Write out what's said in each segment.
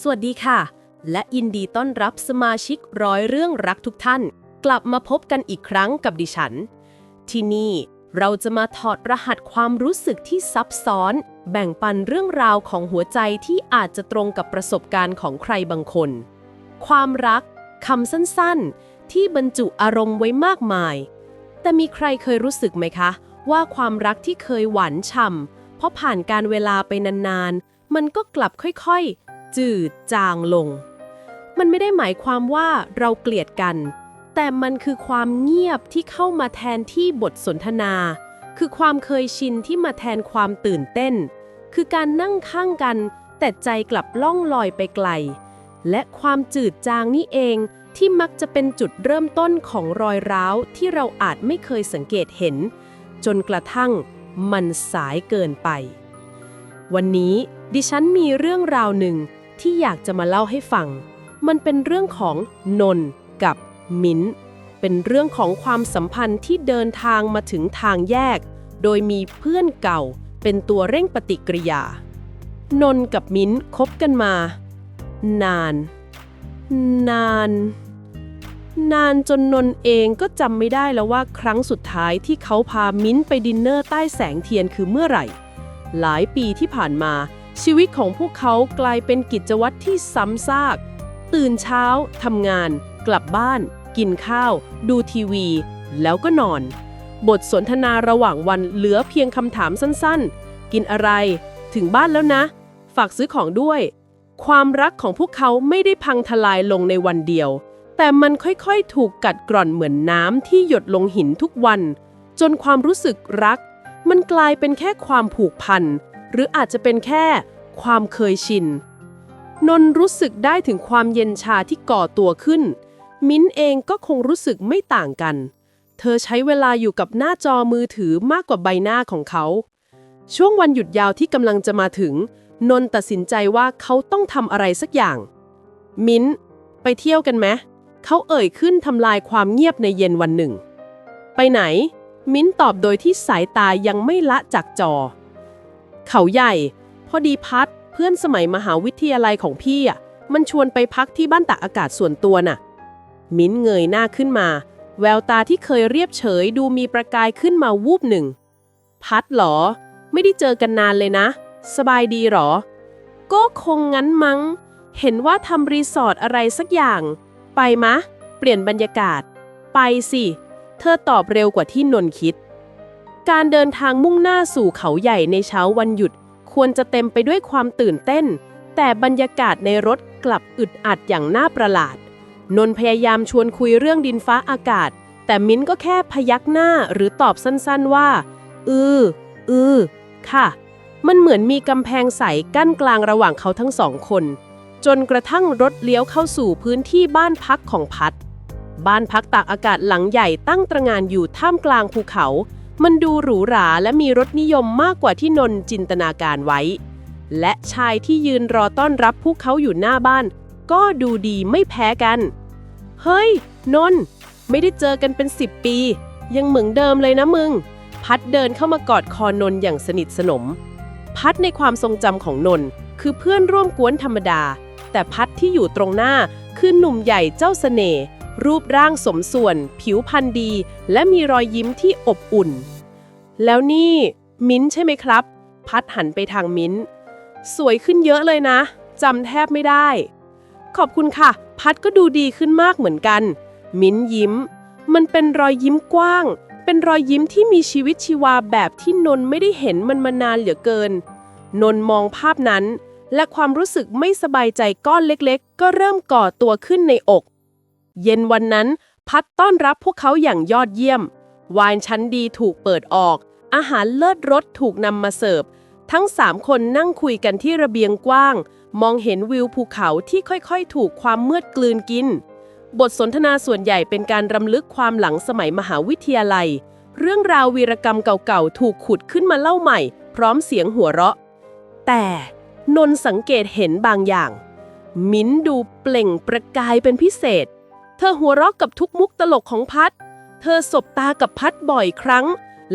สวัสดีค่ะ และยินดีต้อนรับสมาชิกร้อยเรื่องรักทุกท่าน กลับมาพบกันอีกครั้งกับดิฉัน ที่นี่เราจะมาถอดรหัสความรู้สึกที่ซับซ้อน แบ่งปันเรื่องราวของหัวใจที่อาจจะตรงกับประสบการณ์ของใครบางคน ความรักคำสั้นๆ ที่บรรจุอารมณ์ไว้มากมาย แต่มีใครเคยรู้สึกไหมคะ ว่าความรักที่เคยหวานฉ่ำเพราะผ่านการเวลาไปนานๆ มันก็กลับค่อยๆ จืดจางลง มันไม่ได้หมายความว่าเราเกลียดกัน แต่มันคือความเงียบที่เข้ามาแทนที่บทสนทนา คือความเคยชินที่มาแทนความตื่นเต้น คือการนั่งข้างกัน แต่ใจกลับล่องลอยไปไกล และความจืดจางนี่เองที่มักจะเป็นจุดเริ่มต้นของรอยร้าวที่เราอาจไม่เคยสังเกตเห็น จนกระทั่งมันสายเกินไป วันนี้ดิฉันมีเรื่องราวหนึ่ง ที่อยากจะมาเล่าให้ฟัง มันเป็นเรื่องของนนท์กับมิ้น เป็นเรื่องของความสัมพันธ์ที่เดินทางมาถึงทางแยก โดยมีเพื่อนเก่า เป็นตัวเร่งปฏิกิริยา นนท์กับมิ้นคบกันมา นาน นาน นานจนนนท์เองก็จำไม่ได้แล้วว่าครั้งสุดท้ายที่เขาพามิ้นไปดินเนอร์ใต้แสงเทียนคือเมื่อไหร่ หลายปีที่ผ่านมา ชีวิตของพวกเขากลายเป็นกิจวัตรที่ซ้ำซาก ตื่นเช้าทำงาน กลับบ้าน กินข้าว ดูทีวี แล้วก็นอน บทสนทนาระหว่างวันเหลือเพียงคำถามสั้นๆ กินอะไร ถึงบ้านแล้วนะ ฝากซื้อของด้วย ความรักของพวกเขาไม่ได้พังทลายลงในวันเดียว แต่มันค่อยๆ ถูกกัดกร่อนเหมือนน้ำที่หยดลงหินทุกวัน จนความรู้สึกรัก มันกลายเป็นแค่ความผูกพัน หรืออาจจะเป็นแค่ความเคยชิน นนรู้สึกได้ถึงความเย็นชาที่ก่อตัวขึ้น มิ้นเองก็คงรู้สึกไม่ต่างกัน เธอใช้เวลาอยู่กับหน้าจอมือถือมากกว่าใบหน้าของเขา ช่วงวันหยุดยาวที่กำลังจะมาถึง นนตัดสินใจว่าเขาต้องทำอะไรสักอย่าง มิ้น ไปเที่ยวกันไหมเขาเอ่ยขึ้นทำลายความเงียบในเย็นวันหนึ่ง ไปไหน มิ้นตอบโดยที่สายตายังไม่ละจากจอ เขาใหญ่ พอดีพัดเพื่อนสมัยมหาวิทยาลัยของพี่อะมันชวนไปพักที่บ้านตากอากาศส่วนตัวน่ะ มิ้นเงยหน้าขึ้นมา แววตาที่เคยเรียบเฉยดูมีประกายขึ้นมาวูบหนึ่ง พัดเหรอ ไม่ได้เจอกันนานเลยนะ สบายดีหรอ ก็คงงั้นมัง้ง เห็นว่าทำรีสอร์ทอะไรสักอย่าง ไปมะ เปลี่ยนบรรยากาศ ไปสิ เธอตอบเร็วกว่าที่นนคิด การเดินทางมุ่งหน้าสู่เขาใหญ่ในเช้าวันหยุด ควรจะเต็มไปด้วยความตื่นเต้น แต่บรรยากาศในรถกลับอึดอัดอย่างน่าประหลาด นนท์พยายามชวนคุยเรื่องดินฟ้าอากาศ แต่มิ้นก็แค่พยักหน้าหรือตอบสั้นๆว่า อือ อือ ค่ะ มันเหมือนมีกำแพงใสกั้นกลางระหว่างเขาทั้งสองคน จนกระทั่งรถเลี้ยวเข้าสู่พื้นที่บ้านพักของพัด บ้านพักตากอากาศหลังใหญ่ตั้งตระงานอยู่ท่ามกลางภูเขา มันดูหรูหราและมีรสนิยมมากกว่าที่นนจินตนาการไว้ และชายที่ยืนรอต้อนรับพวกเขาอยู่หน้าบ้าน ก็ดูดีไม่แพ้กัน เฮ้ย นน ไม่ได้เจอกันเป็นสิบปี ยังเหมือนเดิมเลยนะมึง พัดเดินเข้ามากอดคอนนอย่างสนิทสนม พัดในความทรงจำของนนคือเพื่อนร่วมกวนธรรมดา แต่พัดที่อยู่ตรงหน้าคือหนุ่มใหญ่เจ้าเสน่ห์ รูปร่างสมส่วน ผิวพรรณดี และมีรอยยิ้มที่อบอุ่น แล้วนี่ มิ้นใช่ไหมครับ พัดหันไปทางมิ้น สวยขึ้นเยอะเลยนะจำแทบไม่ได้ ขอบคุณค่ะ พัดก็ดูดีขึ้นมากเหมือนกัน มิ้นยิ้ม มันเป็นรอยยิ้มกว้าง เป็นรอยยิ้มที่มีชีวิตชีวาแบบที่นนไม่ได้เห็นมันมานานเหลือเกิน นนมองภาพนั้น และความรู้สึกไม่สบายใจก้อนเล็กๆ ก็เริ่มก่อตัวขึ้นในอก เย็นวันนั้น พัดต้อนรับพวกเขาอย่างยอดเยี่ยม วายชั้นดีถูกเปิดออก อาหารเลิศรสถูกนำมาเสิร์ฟ ทั้งสามคนนั่งคุยกันที่ระเบียงกว้าง มองเห็นวิวภูเขาที่ค่อยๆ ถูกความมืดกลืนกิน บทสนทนาส่วนใหญ่เป็นการรำลึกความหลังสมัยมหาวิทยาลัย เรื่องราววีรกรรมเก่าๆ ถูกขุดขึ้นมาเล่าใหม่ พร้อมเสียงหัวเราะ แต่นนท์สังเกตเห็นบางอย่าง มิ้นดูเปล่งประกายเป็นพิเศษ เธอหัวเราะกับทุกมุกตลกของพัด เธอสบตากับพัดบ่อยครั้ง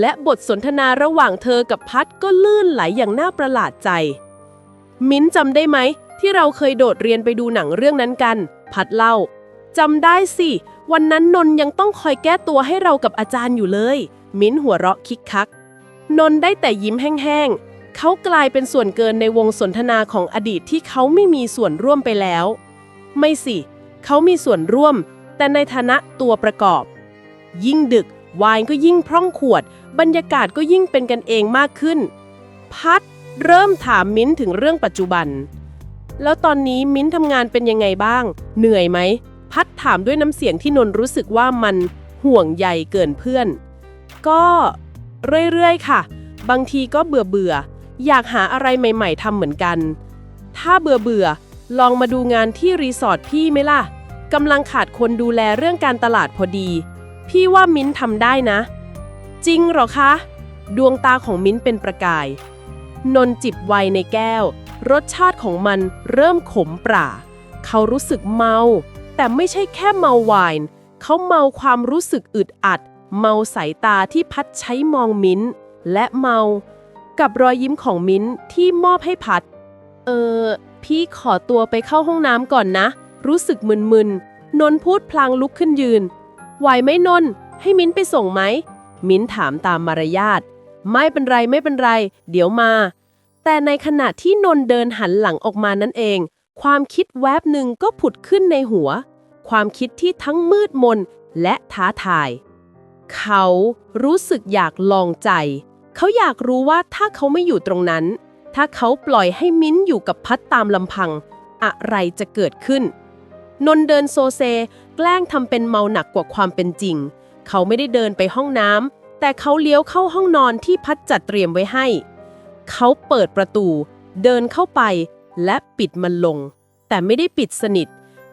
และบทสนทนาระหว่างเธอกับพัดก็ลื่นไหลอย่างน่าประหลาดใจ มิ้นจำได้ไหม ที่เราเคยโดดเรียนไปดูหนังเรื่องนั้นกัน พัดเล่าจำได้สิ วันนั้นนนยังต้องคอยแก้ตัวให้เรากับอาจารย์อยู่เลย มิ้นหัวเราะคิกคัก นนได้แต่ยิ้มแห้งๆ เขากลายเป็นส่วนเกินในวงสนทนาของอดีตที่เขาไม่มีส่วนร่วมไปแล้ว ไม่สิ เขามีส่วนร่วม แต่ในฐานะตัวประกอบ ยิ่งดึกไวน์ก็ยิ่งพร่องขวด บรรยากาศก็ยิ่งเป็นกันเองมากขึ้น พัดเริ่มถามมิ้นถึงเรื่องปัจจุบัน แล้วตอนนี้มิ้นทำงานเป็นยังไงบ้าง เหนื่อยไหม พัดถามด้วยน้ำเสียงที่นนรู้สึกว่ามันห่วงใยเกินเพื่อน ก็เรื่อยๆค่ะ บางทีก็เบื่อเบื่ออยากหาอะไรใหม่ ๆทำเหมือนกัน ถ้าเบื่อเบื่อ ลองมาดูงานที่รีสอร์ทพี่ไหมล่ะกำลังขาดคนดูแลเรื่องการตลาดพอดี พี่ว่ามิ้นทำได้นะ จริงหรอคะ ดวงตาของมิ้นเป็นประกาย นนจิบไวน์ในแก้ว รสชาติของมันเริ่มขมปราเขารู้สึกเมา แต่ไม่ใช่แค่เมาไวน์เขาเมาความรู้สึกอึดอัด เมาสายตาที่พัดใช้มองมิ้น และเมา กับรอยยิ้มของมิ้นที่มอบให้พัด เออ พี่ขอตัวไปเข้าห้องน้ำก่อนนะ รู้สึกมึนๆ นนพูดพลางลุกขึ้นยืน ไหวไหมนน ให้มิ้นไปส่งไหม มิ้นถามตามมารยาท ไม่เป็นไรไม่เป็นไร เดี๋ยวมา แต่ในขณะที่นนเดินหันหลังออกมานั่นเอง ความคิดแวบหนึ่งก็ผุดขึ้นในหัว ความคิดที่ทั้งมืดมนและท้าทาย เขารู้สึกอยากลองใจ เขาอยากรู้ว่าถ้าเขาไม่อยู่ตรงนั้น ถ้าเขาปล่อยให้มิ้นอยู่กับพัดตามลำพัง อะไรจะเกิดขึ้น นนเดินโซเซ แกล้งทำเป็นเมาหนักกว่าความเป็นจริง เขาไม่ได้เดินไปห้องน้ำแต่เขาเลี้ยวเข้าห้องนอนที่พัดจัดเตรียมไว้ให้ เขาเปิดประตู เดินเข้าไป และปิดมันลง แต่ไม่ได้ปิดสนิท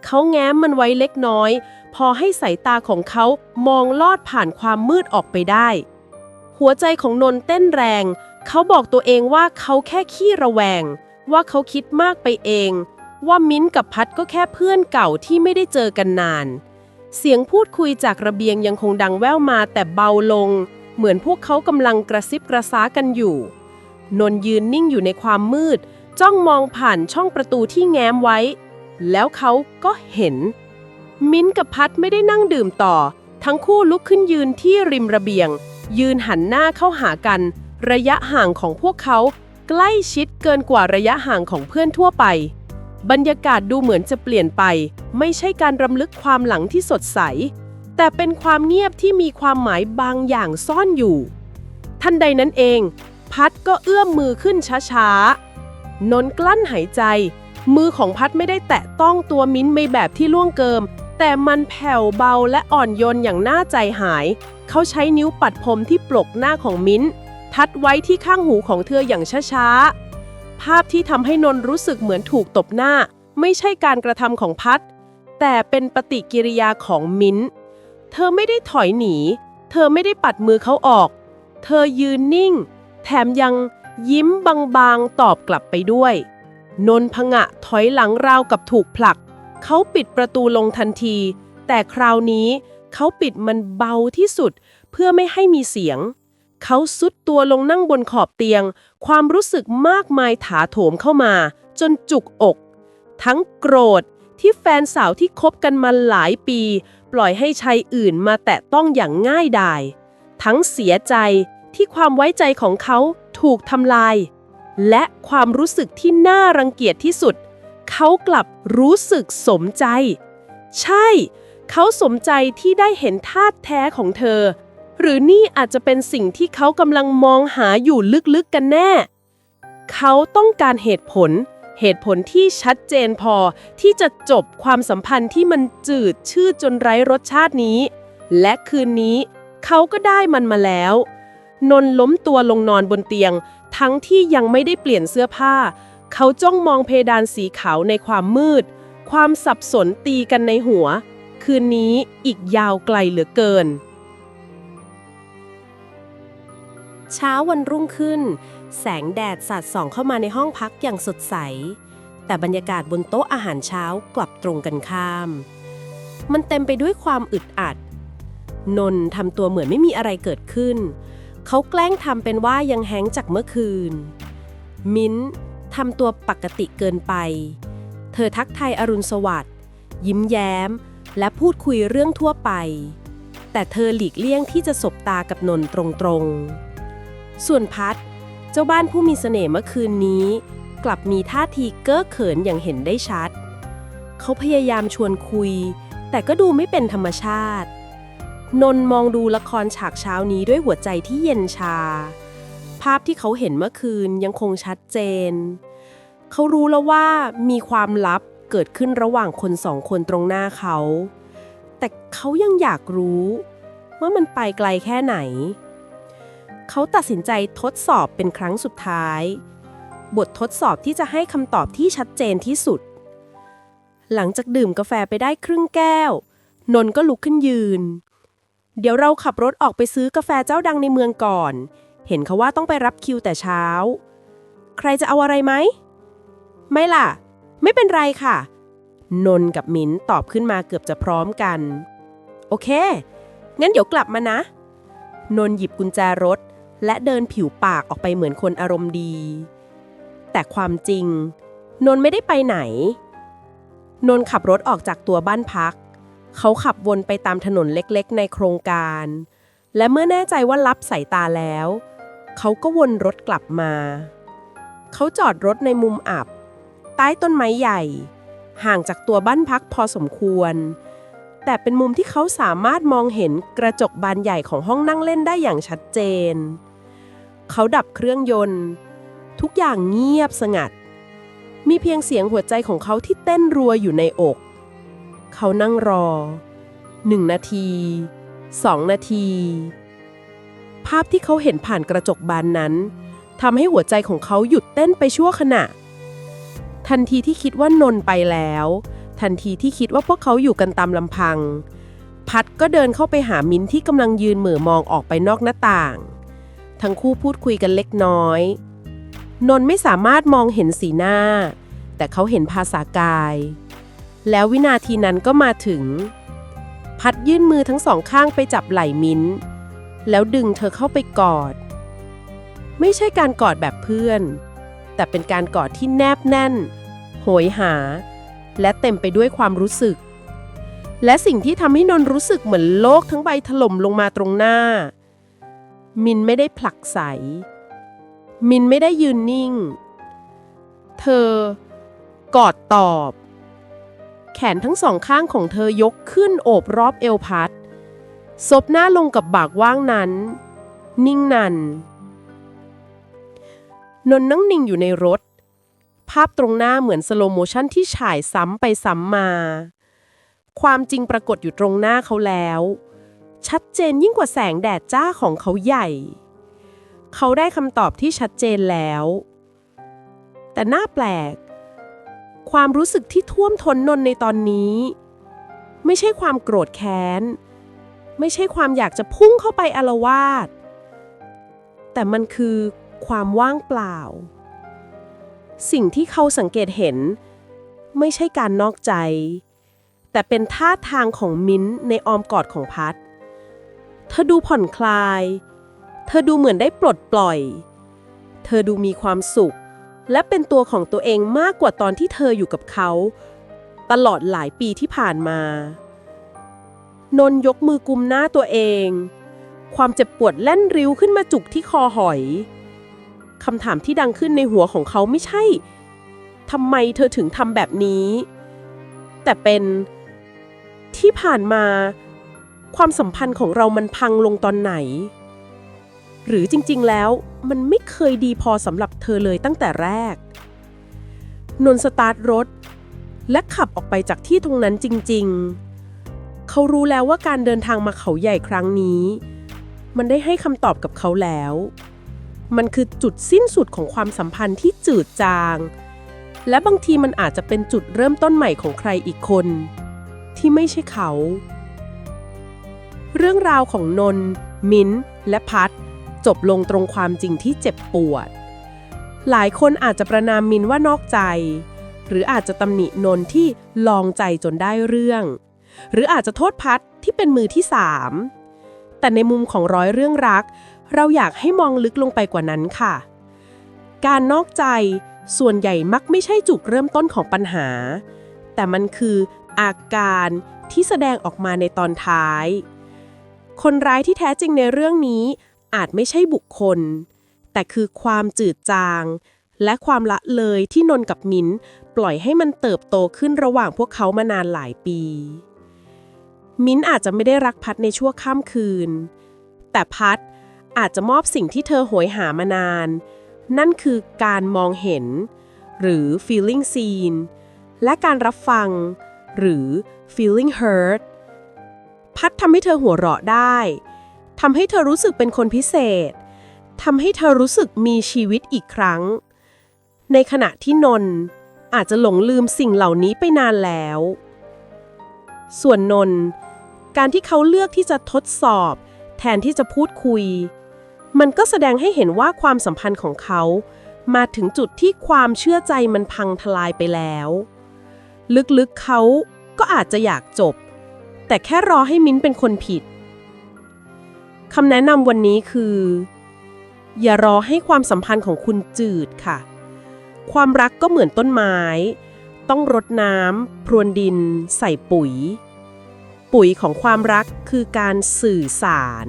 เขาแง้มมันไว้เล็กน้อย พอให้สายตาของเขามองลอดผ่านความมืดออกไปได้ หัวใจของนนเต้นแรง เขาบอกตัวเองว่าเขาแค่ขี้ระแวง ว่าเขาคิดมากไปเอง ว่ามิ้นกับพัดก็แค่เพื่อนเก่าที่ไม่ได้เจอกันนาน เสียงพูดคุยจากระเบียงยังคงดังแว่วมาแต่เบาลง เหมือนพวกเขากำลังกระซิบกระซากันอยู่ นนยืนนิ่งอยู่ในความมืด จ้องมองผ่านช่องประตูที่แง้มไว้ แล้วเขาก็เห็น มิ้นกับพัดไม่ได้นั่งดื่มต่อ ทั้งคู่ลุกขึ้นยืนที่ริมระเบียง ยืนหันหน้าเข้าหากัน ระยะห่างของพวกเขาใกล้ชิดเกินกว่าระยะห่างของเพื่อนทั่วไป บรรยากาศดูเหมือนจะเปลี่ยนไป ไม่ใช่การรำลึกความหลังที่สดใส แต่เป็นความเงียบที่มีความหมายบางอย่างซ่อนอยู่ ทันใดนั้นเอง พัดก็เอื้อมมือขึ้นช้าๆนนกลั้นหายใจ มือของพัดไม่ได้แตะต้องตัวมิ้นท์ในแบบที่ล่วงเกิม แต่มันแผ่วเบาและอ่อนโยนอย่างน่าใจหาย เขาใช้นิ้วปัดผมที่ปลกหน้าของมิ้น ทัดไว้ที่ข้างหูของเธออย่างช้าๆ ภาพที่ทำให้นนรู้สึกเหมือนถูกตบหน้า ไม่ใช่การกระทำของพัด แต่เป็นปฏิกิริยาของมิ้น เธอไม่ได้ถอยหนี เธอไม่ได้ปัดมือเขาออก เธอยืนนิ่ง แถมยังยิ้มบางๆ ตอบกลับไปด้วย นนพงะถอยหลังราวกับถูกผลัก เขาปิดประตูลงทันที แต่คราวนี้เขาปิดมันเบาที่สุดเพื่อไม่ให้มีเสียง เขาซุดตัวลงนั่งบนขอบเตียง ความรู้สึกมากมายถาโถมเข้ามา จนจุกอก ทั้งโกรธที่แฟนสาวที่คบกันมาหลายปี ปล่อยให้ชายอื่นมาแตะต้องอย่างง่ายดาย ทั้งเสียใจที่ความไว้ใจของเขาถูกทำลาย และความรู้สึกที่น่ารังเกียจที่สุด เขากลับรู้สึกสมใจ ใช่ เขาสมใจที่ได้เห็นธาตุแท้ของเธอ หรือนี่อาจจะเป็นสิ่งที่เขากำลังมองหาอยู่ลึกๆกันแน่ เขาต้องการเหตุผล เหตุผลที่ชัดเจนพอที่จะจบความสัมพันธ์ที่มันจืดชืดจนไร้รสชาตินี้ และคืนนี้ เขาก็ได้มันมาแล้ว นนล้มตัวลงนอนบนเตียง ทั้งที่ยังไม่ได้เปลี่ยนเสื้อผ้า เขาจ้องมองเพดานสีขาวในความมืด ความสับสนตีกันในหัว คืนนี้อีกยาวไกลเหลือเกิน เช้าวันรุ่งขึ้น แสงแดดสาดส่องเข้ามาในห้องพักอย่างสดใส แต่บรรยากาศบนโต๊ะอาหารเช้ากลับตรงกันข้าม มันเต็มไปด้วยความอึดอัด นนทำตัวเหมือนไม่มีอะไรเกิดขึ้น เขาแกล้งทำเป็นว่ายังแฮงจากเมื่อคืน มิ้นท์ทำตัวปกติเกินไป เธอทักทายอรุณสวัสดิ์ยิ้มแย้ม และพูดคุยเรื่องทั่วไป แต่เธอหลีกเลี่ยงที่จะสบตากับนนท์ตรงๆ ส่วนพัด เจ้าบ้านผู้มีเสน่ห์เมื่อคืนนี้ กลับมีท่าทีเก้อเขินอย่างเห็นได้ชัด เขาพยายามชวนคุย แต่ก็ดูไม่เป็นธรรมชาติ นนท์มองดูละครฉากเช้านี้ด้วยหัวใจที่เย็นชา ภาพที่เขาเห็นเมื่อคืนยังคงชัดเจน เขารู้แล้วว่ามีความลับเกิดขึ้นระหว่างคนสองคนตรงหน้าเขา แต่เขายังอยากรู้ ว่ามันไปไกลแค่ไหน เขาตัดสินใจทดสอบเป็นครั้งสุดท้าย บททดสอบที่จะให้คำตอบที่ชัดเจนที่สุด หลังจากดื่มกาแฟไปได้ครึ่งแก้ว นนท์ก็ลุกขึ้นยืน เดี๋ยวเราขับรถออกไปซื้อกาแฟเจ้าดังในเมืองก่อน เห็นเขาว่าต้องไปรับคิวแต่เช้า ใครจะเอาอะไรไหม ไม่ล่ะ ไม่เป็นไรค่ะ นนท์กับมิ้นตอบขึ้นมาเกือบจะพร้อมกัน โอเค งั้นเดี๋ยวกลับมานะนนท์หยิบกุญแจรถ และเดินผิวปากออกไปเหมือนคนอารมณ์ดี แต่ความจริง นนท์ไม่ได้ไปไหน นนท์ขับรถออกจากตัวบ้านพัก เขาขับวนไปตามถนนเล็กๆ ในโครงการ และเมื่อแน่ใจว่ารับสายตาแล้ว เขาก็วนรถกลับมา เขาจอดรถในมุมอับ ใต้ต้นไม้ใหญ่ ห่างจากตัวบ้านพักพอสมควรแต่เป็นมุมที่เขาสามารถมองเห็นกระจกบานใหญ่ของห้องนั่งเล่นได้อย่างชัดเจน เขาดับเครื่องยนต์ ทุกอย่างเงียบสงัด มีเพียงเสียงหัวใจของเขาที่เต้นรัวอยู่ในอก เขานั่งรอหนึ่งนาทีสองนาที ภาพที่เขาเห็นผ่านกระจกบานนั้นทำให้หัวใจของเขาหยุดเต้นไปชั่วขณะ ทันทีที่คิดว่านนท์ไปแล้ว ทันทีที่คิดว่าพวกเขาอยู่กันตามลำพัง พัดก็เดินเข้าไปหามิ้นท์ที่กำลังยืนเหม่อมองออกไปนอกหน้าต่าง ทั้งคู่พูดคุยกันเล็กน้อย นนท์ไม่สามารถมองเห็นสีหน้า แต่เขาเห็นภาษากาย แล้ววินาทีนั้นก็มาถึง พัดยื่นมือทั้งสองข้างไปจับไหล่มิ้นท์แล้วดึงเธอเข้าไปกอด ไม่ใช่การกอดแบบเพื่อน แต่เป็นการกอดที่แนบแน่น โหยหา และเต็มไปด้วยความรู้สึก และสิ่งที่ทำให้นนท์รู้สึกเหมือนโลกทั้งใบถล่มลงมาตรงหน้า มินไม่ได้ผลักใสมินไม่ได้ยืนนิ่ง เธอกอดตอบ แขนทั้งสองข้างของเธอยกขึ้นโอบรอบเอวพัดซบหน้าลงกับบากว่างนั้น นิ่งนัน นนท์นั่งนิ่งอยู่ในรถ ภาพตรงหน้าเหมือนสโลโมชันที่ฉายซ้ำไปซ้ำมา ความจริงปรากฏอยู่ตรงหน้าเขาแล้ว ชัดเจนยิ่งกว่าแสงแดดจ้าของเขาใหญ่ เขาได้คำตอบที่ชัดเจนแล้ว แต่น่าแปลก ความรู้สึกที่ท่วมท้นนนในตอนนี้ ไม่ใช่ความโกรธแค้น ไม่ใช่ความอยากจะพุ่งเข้าไปอารวาสแต่มันคือความว่างเปล่า สิ่งที่เขาสังเกตเห็น ไม่ใช่การนอกใจแต่เป็นท่าทางของมิ้นท์ในออมกอดของพัด เธอดูผ่อนคลาย เธอดูเหมือนได้ปลดปล่อย เธอดูมีความสุข และเป็นตัวของตัวเองมากกว่าตอนที่เธออยู่กับเขา ตลอดหลายปีที่ผ่านมา นนท์ยกมือกุมหน้าตัวเอง ความเจ็บปวดแล่นริ้วขึ้นมาจุกที่คอหอยคำถามที่ดังขึ้นในหัวของเขาไม่ใช่ทำไมเธอถึงทำแบบนี้ แต่เป็นที่ผ่านมา ความสัมพันธ์ของเรามันพังลงตอนไหน หรือจริงๆแล้วมันไม่เคยดีพอสำหรับเธอเลยตั้งแต่แรก นน์สตาร์ทรถ และขับออกไปจากที่ตรงนั้นจริงๆ เขารู้แล้วว่าการเดินทางมาเขาใหญ่ครั้งนี้ มันได้ให้คำตอบกับเขาแล้ว มันคือจุดสิ้นสุดของความสัมพันธ์ที่จืดจาง และบางทีมันอาจจะเป็นจุดเริ่มต้นใหม่ของใครอีกคน ที่ไม่ใช่เขา เรื่องราวของนนท์มิ้น และพัดจบลงตรงความจริงที่เจ็บปวด หลายคนอาจจะประนามมินว่านอกใจ หรืออาจจะตำหนินนท์ที่ลองใจจนได้เรื่อง หรืออาจจะโทษพัดที่เป็นมือที่สามแต่ในมุมของร้อยเรื่องรัก เราอยากให้มองลึกลงไปกว่านั้นค่ะ การนอกใจส่วนใหญ่มักไม่ใช่จุดเริ่มต้นของปัญหา แต่มันคืออาการที่แสดงออกมาในตอนท้าย คนร้ายที่แท้จริงในเรื่องนี้ อาจไม่ใช่บุคคล แต่คือความจืดจาง และความละเลยที่นนกับมินปล่อยให้มันเติบโตขึ้นระหว่างพวกเขามานานหลายปี มิ้นอาจจะไม่ได้รักพัดในชั่วข้ามคืน แต่พัดอาจจะมอบสิ่งที่เธอโหยหามานาน นั่นคือการมองเห็น หรือ feeling seen และการรับฟัง หรือ feeling heard พัดทำให้เธอหัวเราะได้ทำให้เธอรู้สึกเป็นคนพิเศษทำให้เธอรู้สึกมีชีวิตอีกครั้ง ในขณะที่นนท์อาจจะหลงลืมสิ่งเหล่านี้ไปนานแล้ว ส่วนนนท์การที่เขาเลือกที่จะทดสอบ แทนที่จะพูดคุย มันก็แสดงให้เห็นว่าความสัมพันธ์ของเขา มาถึงจุดที่ความเชื่อใจมันพังทลายไปแล้ว ลึกๆเขาก็อาจจะอยากจบ แต่แค่รอให้มิ้นเป็นคนผิดคำแนะนำวันนี้คือ อย่ารอให้ความสัมพันธ์ของคุณจืดค่ะ ความรักก็เหมือนต้นไม้ ต้องรดน้ำพรวนดิน ใส่ปุ๋ย ปุ๋ยของความรักคือการสื่อสาร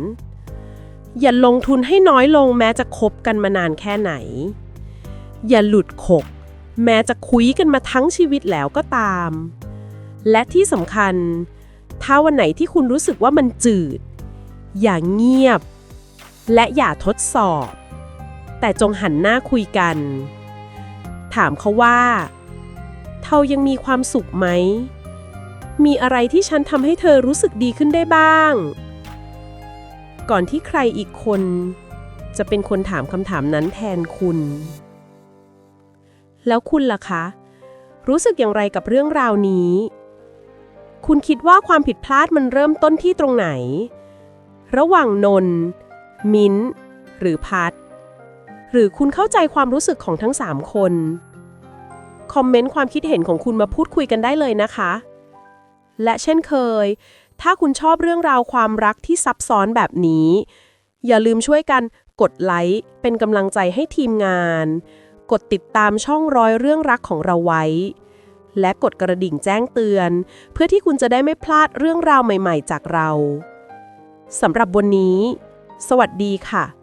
อย่าลงทุนให้น้อยลงแม้จะคบกันมานานแค่ไหน อย่าหลุดขก แม้จะคุยกันมาทั้งชีวิตแล้วก็ตาม และที่สำคัญ ถ้าวันไหนที่คุณรู้สึกว่ามันจืด อย่าเงียบ และอย่าทดสอบ แต่จงหันหน้าคุยกัน ถามเขาว่าเธอยังมีความสุขไหม มีอะไรที่ฉันทำให้เธอรู้สึกดีขึ้นได้บ้าง ก่อนที่ใครอีกคน จะเป็นคนถามคำถามนั้นแทนคุณ แล้วคุณล่ะคะ รู้สึกอย่างไรกับเรื่องราวนี้ คุณคิดว่าความผิดพลาดมันเริ่มต้นที่ตรงไหน ระหว่างนนท์มิ้น หรือพัด หรือคุณเข้าใจความรู้สึกของทั้งสามคน คอมเมนต์ความคิดเห็นของคุณมาพูดคุยกันได้เลยนะคะ และเช่นเคย ถ้าคุณชอบเรื่องราวความรักที่ซับซ้อนแบบนี้ อย่าลืมช่วยกันกดไลค์เป็นกำลังใจให้ทีมงาน กดติดตามช่องร้อยเรื่องรักของเราไว้ และกดกระดิ่งแจ้งเตือน เพื่อที่คุณจะได้ไม่พลาดเรื่องราวใหม่ ๆ จากเราสำหรับวันนี้ สวัสดีค่ะ